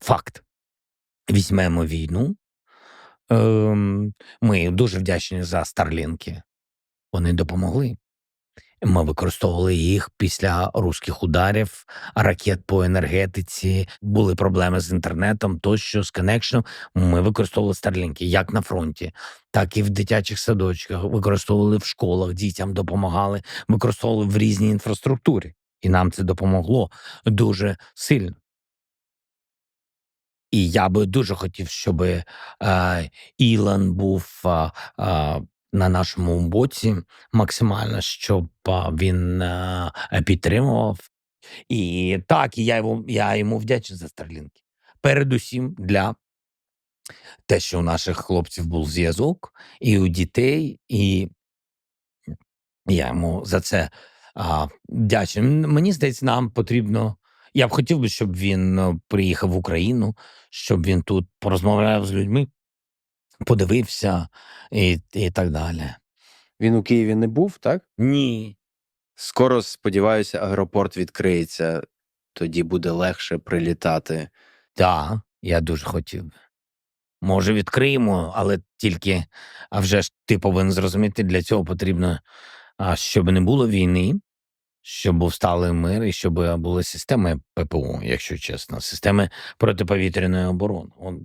Факт. Візьмемо війну. Ем, ми дуже вдячні за Старлінки. Вони допомогли. Ми використовували їх після руських ударів, ракет по енергетиці, були проблеми з інтернетом, тощо з коннекшеном. Ми використовували Старлінки як на фронті, так і в дитячих садочках, використовували в школах, дітям допомагали, використовували в різній інфраструктурі. І нам це допомогло дуже сильно. І я би дуже хотів, щоб е, Ілон був е, е, на нашому боці максимально, щоб е, він е, підтримував. І так, і я йому, я йому вдячний за Старлінки. Передусім для те, що у наших хлопців був зв'язок, і у дітей, і я йому за це а, вдячний. Мені здається, нам потрібно. Я б хотів би, щоб він е, приїхав в Україну, щоб він тут порозмовляв з людьми, подивився і, і так далі. Він у Києві не був, так? Ні. Скоро, сподіваюся, аеропорт відкриється, тоді буде легше прилітати. Так, я дуже хотів би. Може, відкриємо, але тільки, а вже ж ти повинен зрозуміти, для цього потрібно, щоб не було війни, щоб був сталий мир і щоб були системи ППО, якщо чесно, системи протиповітряної оборони. Он